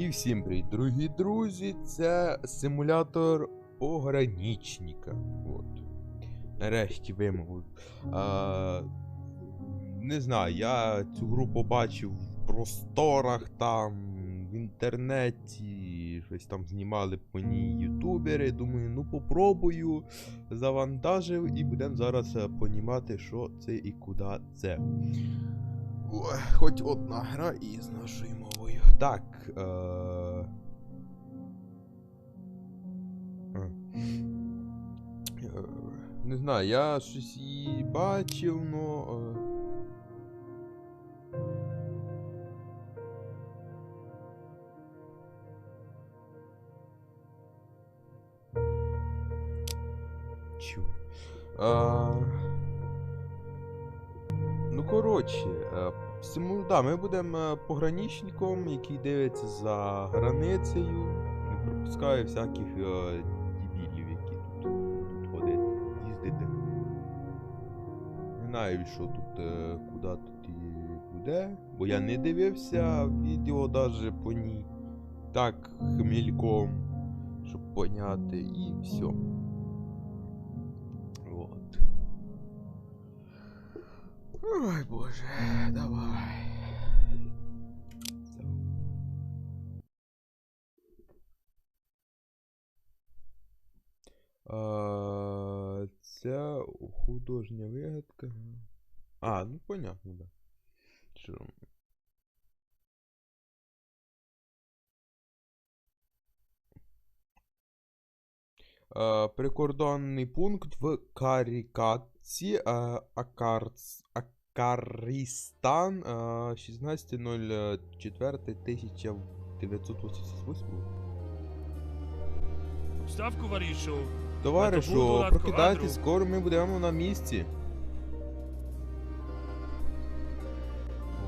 І всім привіт, дорогі друзі! Це симулятор пограничника. От. Нарешті вимовив. А, не знаю, я цю гру побачив в просторах там, в інтернеті, щось там знімали по ній ютубери. Думаю, ну попробую, завантажив і будемо зараз е, понімати, що це і куди це. Хоч одна гра і з нашою мовою. Так. Е... Е, Не знаю, я щось її бачив, но. Да, ми будемо е, пограничником, який дивиться за границею, не пропускає всяких е, дебілів, які тут, тут ходять, їздити. Не знаю, що тут, е, куди тут і буде, бо я не дивився відео даже по ній так хмільком, щоб поняти, і все. Вот. Ой, боже, давай. А, Ця художня вигадка. А, ну понятно, да. Що? Е, Прикордонний пункт в Карікатці, е, Акарц, Акарістан, е, 16.04.1988. Ставку варішу. Товаришу, прокидайтесь, скоро ми будемо на місці.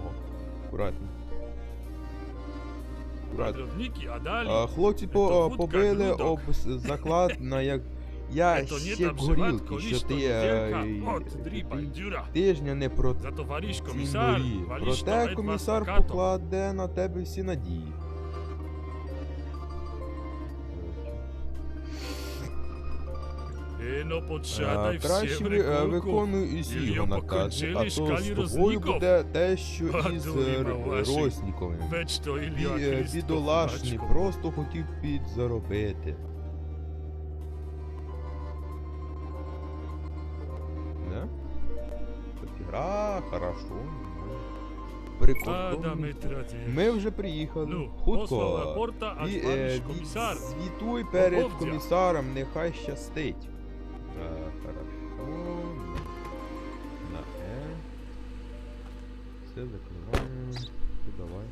О, акуратно. Акуратно. А далі. А, хлопці по, побили об заклад на як. Я ще горілки, що ти е, тижня не про Проте комісар покладе на тебе всі надії. А, краще всі ви, е, із його накази, а то з тобою буде те, що із е. Росніковим. Бі, Ілля е, бідолашний, просто хотів підзаробити. Так, Гра, хорошо. Прикольно. Ми вже приїхали. Ну, Хутко. І, е, Звітуй перед комісаром, нехай щастить. Е, хорошо. На Е. Все закриваємо. І давай.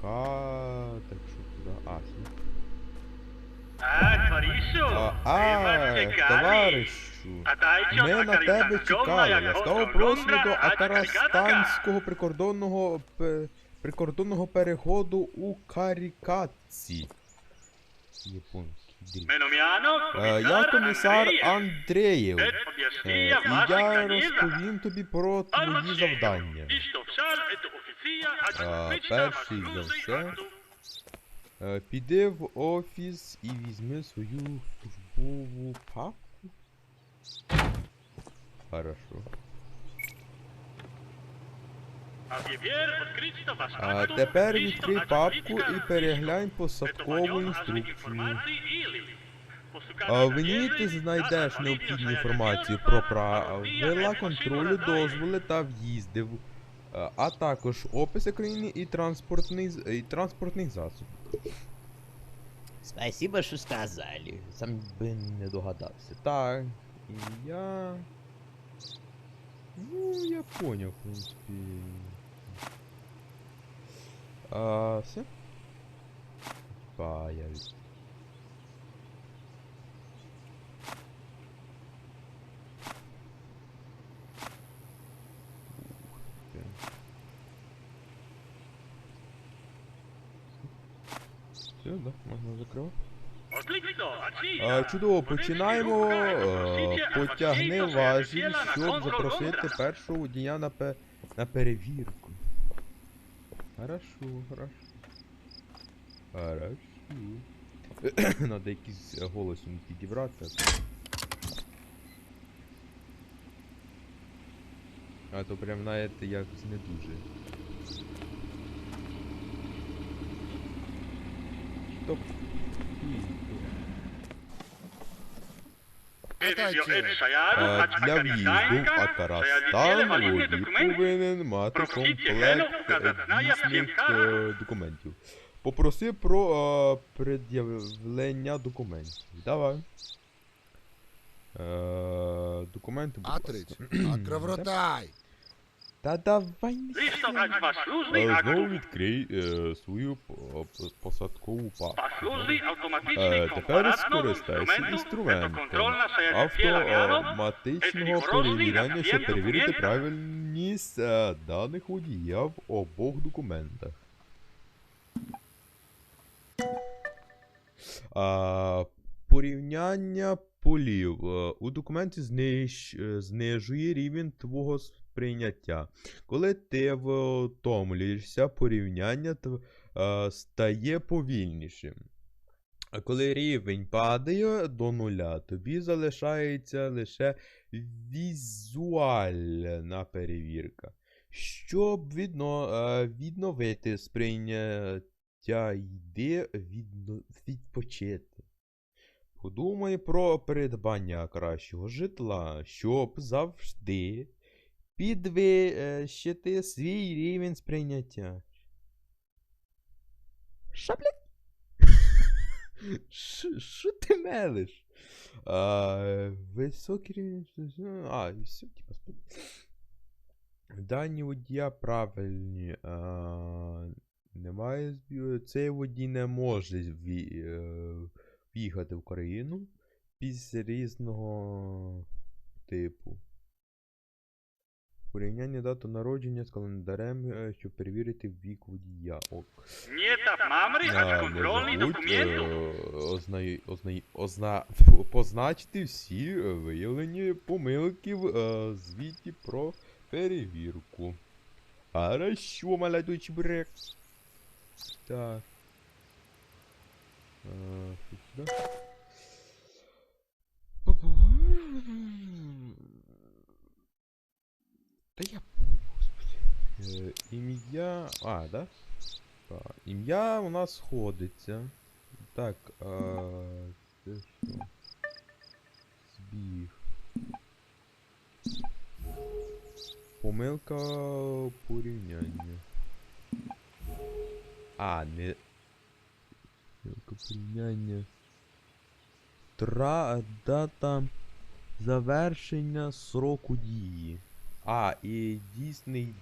Ка. Так що куди? А. А, А, товаришу. Ми на тебе чекали. Лондра, просимо до а прикордонного прикордонного переходу у. Меноміано, Е, Я комісар Андрій. Андреєв. Е, Е, І я розповім тобі про твої завдання. Перший за все. Е, Піди в офіс і візьми свою службову папку. Хорошо. А тепер відкрий папку і переглянь посадкову інструкцію. А в ній ти знайдеш необхідну інформацію про правила контролю, дозволи та в'їздів, а- також описи країни і транспортний і транспортних засобів. Спасибо, что сказали. Сам би не догадався. Так, і я. Ну, я поняв, в принципі. А, все? Ти. Все, да, можна закривати. А, чудово, починаємо. Е, Потягни важіль, щоб запросити першого водія на, пе... на перевірку. Хорошо, хорошо. Хорошо. Надо якийсь голос підібрати. А то прям знаєте, якось не дуже. Топ. Ачка Для в'їзду в Атарастан водій повинен мати комплект дійсних документів. Попроси про е, пред'явлення документів. Давай. Е, документи, Атрич, ласка. Та давай не ать послужний Е, Знову акту. відкрий е, свою по- по- посадкову папку. Послужний Е, Тепер скористайся інструменту, інструментом контрольна автоматичного перевіряння, щоб перевірити правильність е, даних водія в обох документах. А, порівняння полів. Е, У документі зниж, е, знижує рівень твого сприйняття. Коли ти втомлюєшся, порівняння е, стає повільнішим. А коли рівень падає до нуля, тобі залишається лише візуальна перевірка. Щоб відно, е, відновити сприйняття, йди відно, відпочити. Подумай про придбання кращого житла, щоб завжди підвищити свій рівень сприйняття. Що, блядь? Що- ти мелиш? А, високий рівень. А, все, типа Дані водія правильні. А, немає збі- Цей водій не може е, в'їхати в країну після різного типу. Порівняння дату народження з календарем, е, щоб перевірити вік водія. Ок. Нєта мамри, А, контрольний документу. е, ознай, ознай, озна, позначити всі е, виявлені помилки в е, звіті про перевірку. Хорошо, молодой чебурек. Так. Е, Та я понял, господи. Е, ім'я. А, да? Так, ім'я у нас сходиться. Так, а, це? Збіг. Помилка порівняння. А, не. Помилка порівняння. Тра дата завершення сроку дії. А, і дійсний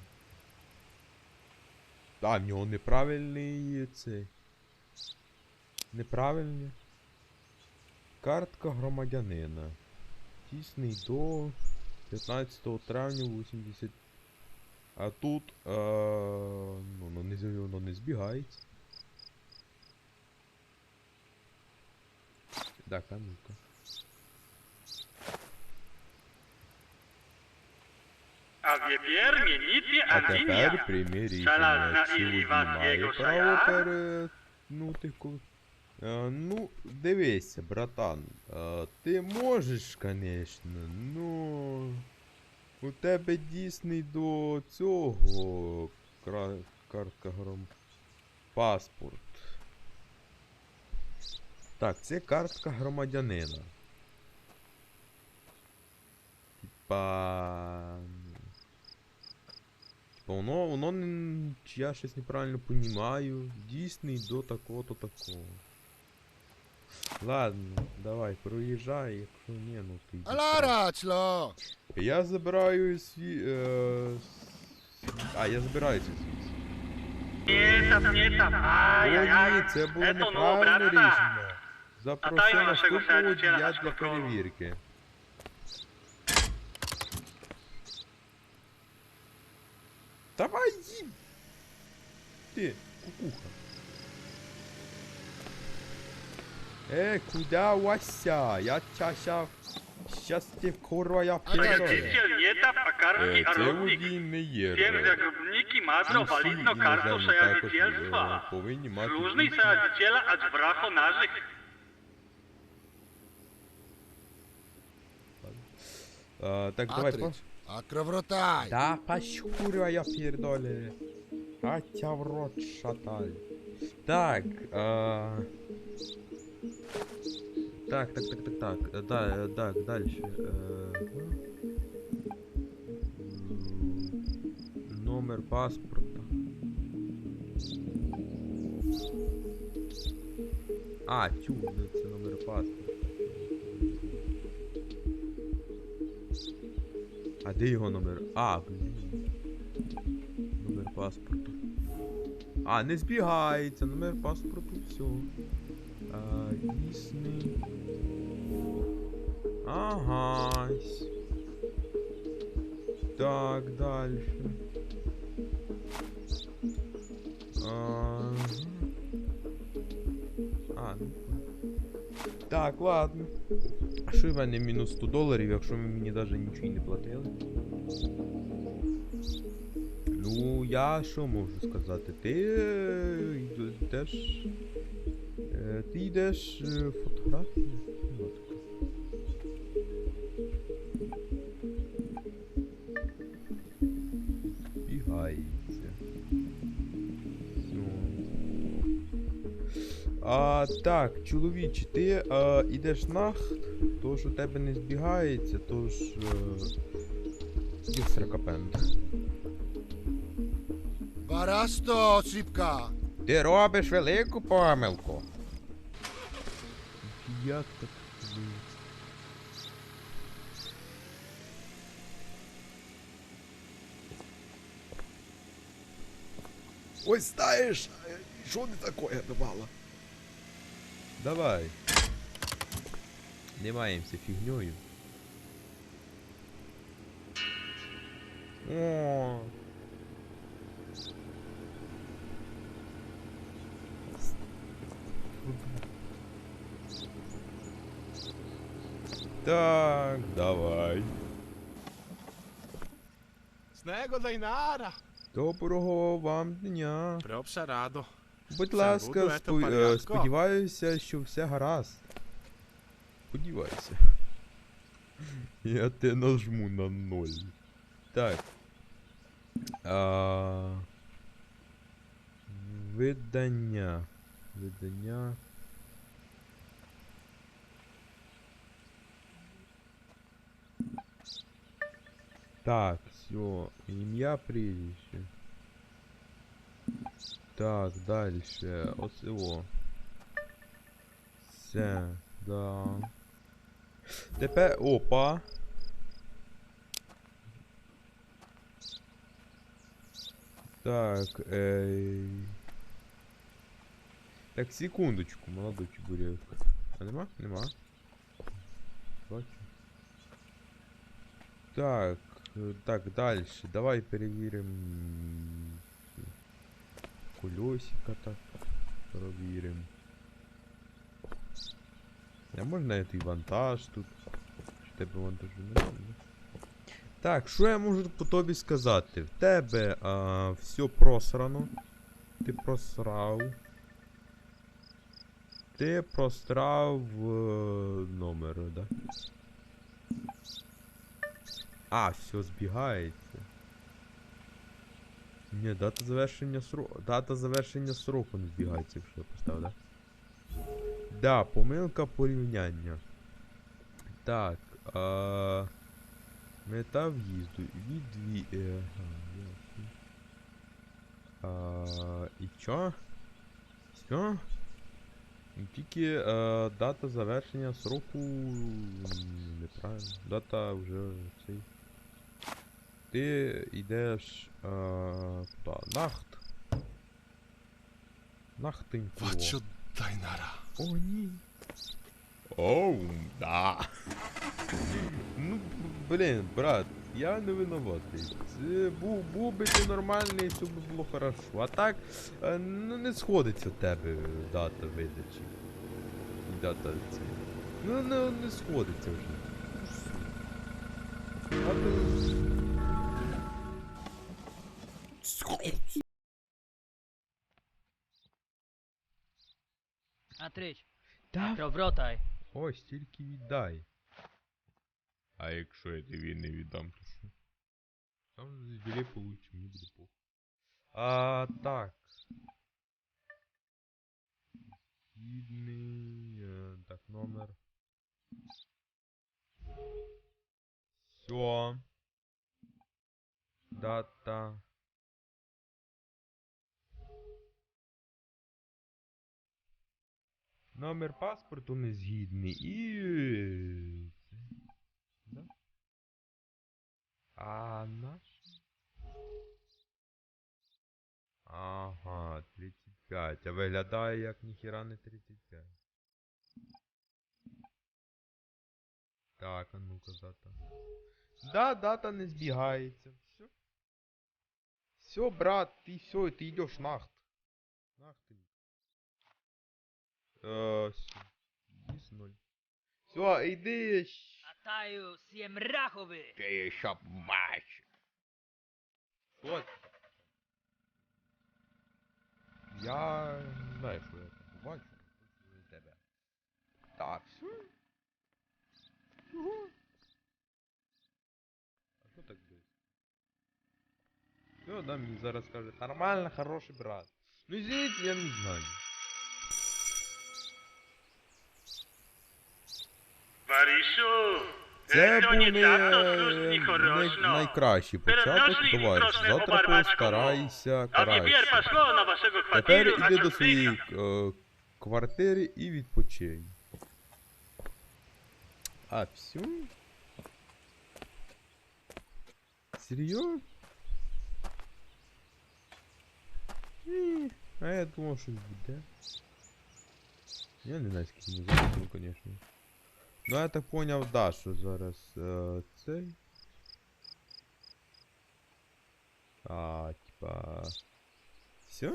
а, в нього неправильний цей. Неправильний. Картка громадянина. Тісний до 15 травня 80. А тут. Е, ну, ну, не, воно не збігається. Так, а ну-ка. А тепер мені А тепер Антінія. прийми рішення, Шалазна чи і має право перетнути ку... Е, ну, дивися, братан. Е, ти можеш, конечно, ну. У тебе дійсний до цього кра... картка гром... Паспорт. Так, це картка громадянина. Типа. Типа воно, воно не, я щось неправильно понімаю. Дійсний до такого-то такого. Ладно, давай, проїжджай, якщо ні, ну ти. Аларачло! Я забираю свій. Е... с- А, я забираю свій свій. Ні, це було ну, неправильне рішення. Запроси наступного сядь, для перевірки. Давай їм! Ти, кукуха. Е, куда Вася? Я чася щас ти курва я пірдолю. лета Е, е, валидно карту е. Мати. Служний вісім. соявителя от враху нажих. Так, давай по. Атрич. Акровротай. Да, пощурю я пірдолі. Хотя в рот шатай. Так, а... Так, так, так, так, так. е, Да, е, так, дальше. е, м, Номер паспорта. А, тю, ну це номер паспорта. А де його номер? А, блін. Номер паспорту. А, не збігається, номер паспорту, все. А, дійсний. Ага. Так, дальше. Ага. А, ну. Так, ладно. А що в мене мінус 100 доларів, якщо ви мені навіть нічого не платили? Ну, я що можу сказати? Ти е, йдеш. е, Ти йдеш е, А, так, чоловіче, ти а, ідеш нахт, тож у тебе не збігається, тож. Е, є сракапент. Барасто, осипка. Ти робиш велику помилку. Як так? Ось знаєш, що не таке бувало? Давай. Не маємося фігньою. О. Так, давай. Снего Дайнара. Доброго вам дня. Приобща радо. Будь ласка, спо- е, сподіваюся, що все гаразд. Сподівайся. Я те нажму на ноль. Так. А... Видання. Видання. Так, все. Ім'я, прізвище. Так, дальше. Оце о. Все, да. Тепер. Опа. Так, ей. Так, секундочку, молодой чебурек. А нема? Нема. Так, е, так, дальше. Давай перевіримо. Колесика так. Провіримо. А можна твій вантаж тут? Чи тебе вантажу немає? ні? Так, що я можу по тобі сказати? В тебе а, все просрано. Ти просрав. Ти просрав е, номер, да? А, все збігається. Ні, дата завершення сроку. Дата завершення сроку не збігається, якщо я поставив, да? Да, помилка порівняння. Так. А... Мета в'їзду. Відві... е, А, і чо? Все? Тільки е, дата завершення сроку. Неправильно. Дата вже цей. Ти йдеш е, куди? Нахт. Нахтенько. Вачо Дайнара. О, ні. Оу, да. ну, блін, брат, я не винуватий. Це був, був би ти нормальний, все би було хорошо. А так, е, ну не сходиться в тебе дата видачі. Дата це. Ну, не, не сходиться вже. Атрич, Та кровротай. ось тільки віддай. А якщо я тобі не віддам, то що? Там звілі получу, мені буде похуй. А, так. Гідний, е, так, номер. Все. Дата. Номер паспорту не згідний і. Да? А наш? Ага, 35. А виглядає як ніхіра не 35. Так, а ну-ка дата. Да, дата не збігається. Все. Все, брат, ти все, ти йдеш. Нахт ти. Е, все. Десь ноль. Все, йди. Атаю сємрахови. Ти ще бачиш. Що це? Я не знаю, що я там бачу. Тебе. Так, все. Чого? А що так буде? Все, да, мені зараз скаже, нормально, хороший брат. Ну извините, я не знаю. Варішу. Це не, to слушай най, найкращий початок, товариш. Завтра постарайся краще. тепер іди до своєї е, квартири і відпочинь. А, все? Серйозно? А я думав, щось буде. Я не знаю, скільки ми заплатили, звісно. Ну я так поняв, да, що зараз е, цей. А, типа. Все?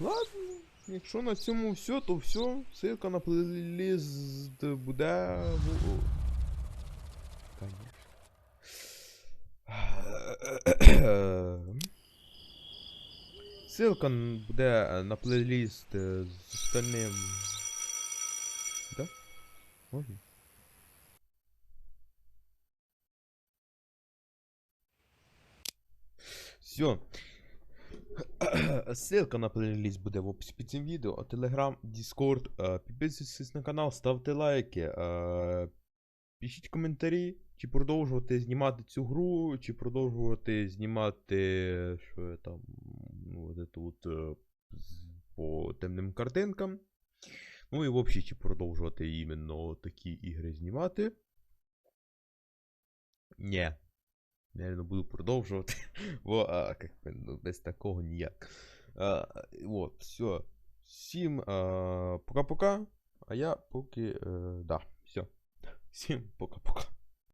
Ладно, якщо на цьому все, то все. Ссылка на плейлист буде. в- о. Конечно. Ссылка буде е, на плейлист е, з остальним. Да? Можна? Все. Ссылка на плейлист буде в описі під цим відео. Телеграм, е, Підписуйтесь на канал, ставте лайки. е, Пишіть коментарі, чи продовжувати знімати цю гру, чи продовжувати знімати. Що я там. Ну, от це от, е, по темним картинкам. Ну і взагалі, чи продовжувати іменно такі ігри знімати. Ні. Наверное, буду продовжувати. Бо, а, как ну, без такого ніяк. А, от, все. Всім пока-пока. А я поки. Е, да, все. Всім пока-пока.